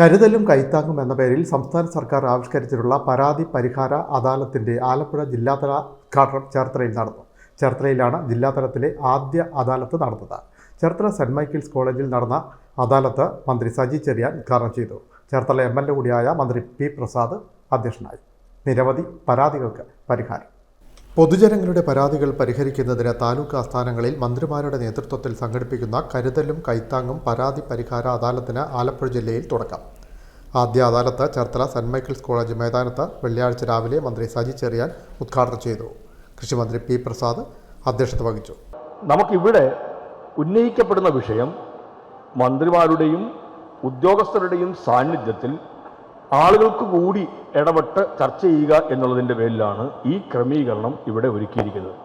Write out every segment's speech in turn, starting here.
കരുതലും കൈത്താങ്ങും എന്ന പേരിൽ സംസ്ഥാന സർക്കാർ ആവിഷ്കരിച്ചിട്ടുള്ള പരാതി പരിഹാര അദാലത്തിന്റെ ആലപ്പുഴ ജില്ലാതല ഉദ്ഘാടനം ചേർത്തലയിൽ നടന്നു. ചേർത്തലയിലാണ് ജില്ലാതലത്തിലെ ആദ്യ അദാലത്ത് നടന്നത്. ചേർത്തല സെന്റ് മൈക്കിൾസ് കോളേജിൽ നടന്ന അദാലത്ത് മന്ത്രി സജി ചെറിയാൻ ഉദ്ഘാടനം ചെയ്തു. ചേർത്തല എം എൽ എ കൂടിയായ മന്ത്രി പി പ്രസാദ് അധ്യക്ഷനായി. നിരവധി പരാതികൾക്ക് പരിഹാരം. പൊതുജനങ്ങളുടെ പരാതികൾ പരിഹരിക്കുന്നതിന് താലൂക്ക് ആസ്ഥാനങ്ങളിൽ മന്ത്രിമാരുടെ നേതൃത്വത്തിൽ സംഘടിപ്പിക്കുന്ന കരുതലും കൈത്താങ്ങും പരാതി പരിഹാര അദാലത്തിന് ആലപ്പുഴ ജില്ലയിൽ തുടക്കം. ആദ്യ അദാലത്ത് ചേർത്തല സെന്റ് മൈക്കിൾസ് കോളേജ് മൈതാനത്ത് വെള്ളിയാഴ്ച രാവിലെ മന്ത്രി സജി ചെറിയാൻ ഉദ്ഘാടനം ചെയ്തു. കൃഷിമന്ത്രി പി പ്രസാദ് അധ്യക്ഷത വഹിച്ചു. നമുക്കിവിടെ ഉന്നയിക്കപ്പെടുന്ന വിഷയം മന്ത്രിമാരുടെയും ഉദ്യോഗസ്ഥരുടെയും സാന്നിധ്യത്തിൽ ആളുകൾക്ക് കൂടി ഇടപെട്ട് ചർച്ച ചെയ്യുക എന്നുള്ളതിന്റെ പേരിലാണ് ഈ ക്രമീകരണം ഇവിടെ ഒരുക്കിയിരിക്കുന്നത്.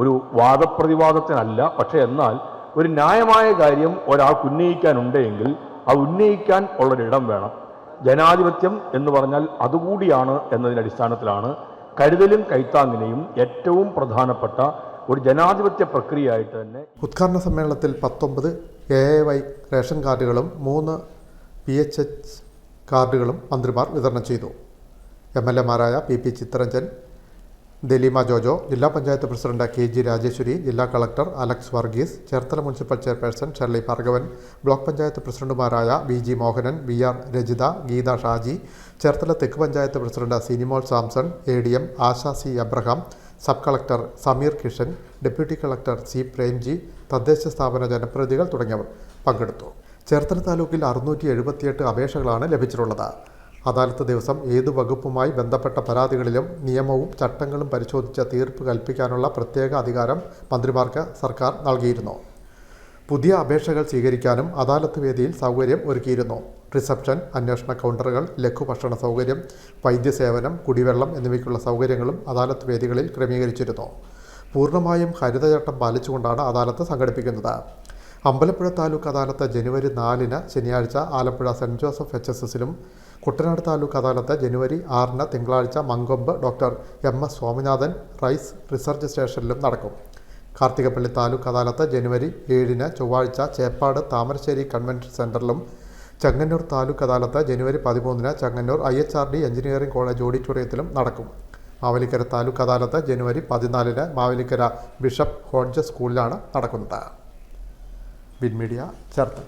ഒരു വാദപ്രതിവാദത്തിനല്ല പക്ഷേ എന്നാൽ ഒരു ന്യായമായ കാര്യം ഒരാൾക്ക് ഉന്നയിക്കാനുണ്ടെങ്കിൽ ആ ഉന്നയിക്കാൻ ഉള്ളൊരിടം വേണം. ജനാധിപത്യം എന്ന് പറഞ്ഞാൽ അതുകൂടിയാണ് എന്നതിന്റെ അടിസ്ഥാനത്തിലാണ് കരുതലും കൈത്താങ്ങിനെയും ഏറ്റവും പ്രധാനപ്പെട്ട ഒരു ജനാധിപത്യ പ്രക്രിയയായിട്ട് തന്നെ ഉദ്ഘാടന സമ്മേളനത്തിൽ പത്തൊമ്പത് എ വൈ റേഷൻ കാർഡുകളും മൂന്ന് പി എച്ച് എച്ച് കാർഡുകളും മന്ത്രിമാർ വിതരണം ചെയ്തു. എം എൽ എമാരായ പി പി ചിത്തരഞ്ജൻ ദലീമ ജോജോ ജില്ലാ panchayat president K G Rajeshwari ജില്ലാ collector Alex Varghese Cherthala municipal chairperson Shirley Bhargavan block panchayat പ്രസിഡന്റുമാരായ V G Mohanan V R Rajitha Geetha Shaji Cherthala തെക്ക് panchayat president Sinimol Samson A D M Asha C Abraham sub collector Sameer Kishan deputy collector C Premji തദ്ദേശ സ്ഥാപന ജനപ്രതിനിധികൾ തുടങ്ങിയവർ പങ്കെടുത്തു. ചേർത്തല താലൂക്കിൽ അറുന്നൂറ്റി എഴുപത്തിയെട്ട് അപേക്ഷകളാണ് ലഭിച്ചിട്ടുള്ളത്. അദാലത്ത് ദിവസം ഏതു വകുപ്പുമായി ബന്ധപ്പെട്ട പരാതികളിലും നിയമവും ചട്ടങ്ങളും പരിശോധിച്ച തീർപ്പ് കൽപ്പിക്കാനുള്ള പ്രത്യേക അധികാരം മന്ത്രിമാർക്ക് സർക്കാർ നൽകിയിരുന്നു. പുതിയ അപേക്ഷകൾ സ്വീകരിക്കാനും അദാലത്ത് വേദിയിൽ സൗകര്യം ഒരുക്കിയിരുന്നു. റിസപ്ഷൻ അന്വേഷണ കൗണ്ടറുകൾ ലഘുഭക്ഷണ സൗകര്യം വൈദ്യസേവനം കുടിവെള്ളം എന്നിവയ്ക്കുള്ള സൗകര്യങ്ങളും അദാലത്ത് വേദികളിൽ ക്രമീകരിച്ചിരുന്നു. പൂർണമായും ഹരിതചട്ടം പാലിച്ചുകൊണ്ടാണ് അദാലത്ത് സംഘടിപ്പിക്കുന്നത്. അമ്പലപ്പുഴ താലൂക്ക് അദാലത്ത് ജനുവരി നാലിന് ശനിയാഴ്ച Alappuzha saint Joseph H S എസിലും Kuttanad taluk അദാലത്ത് ജനുവരി ആറിന് തിങ്കളാഴ്ച Mankombu doctor M S Swaminathan rice research സ്റ്റേഷനിലും നടക്കും. കാർത്തികപ്പള്ളി താലൂക്ക് അദാലത്ത് ജനുവരി ഏഴിന് ചൊവ്വാഴ്ച ചേപ്പാട് താമരശ്ശേരി കൺവെൻഷൻ സെന്ററിലും ചങ്ങന്നൂർ താലൂക്ക് അദാലത്ത് ജനുവരി പതിമൂന്നിന് Chengannur I H R D engineering college ഓഡിറ്റോറിയത്തിലും നടക്കും. മാവലിക്കര താലൂക്ക് അദാലത്ത് ജനുവരി പതിനാലിന് മാവലിക്കര ബിഷപ്പ് ഹോഡ്ജ് സ്കൂളിലാണ് നടക്കുന്നത്. Bin media Cherthala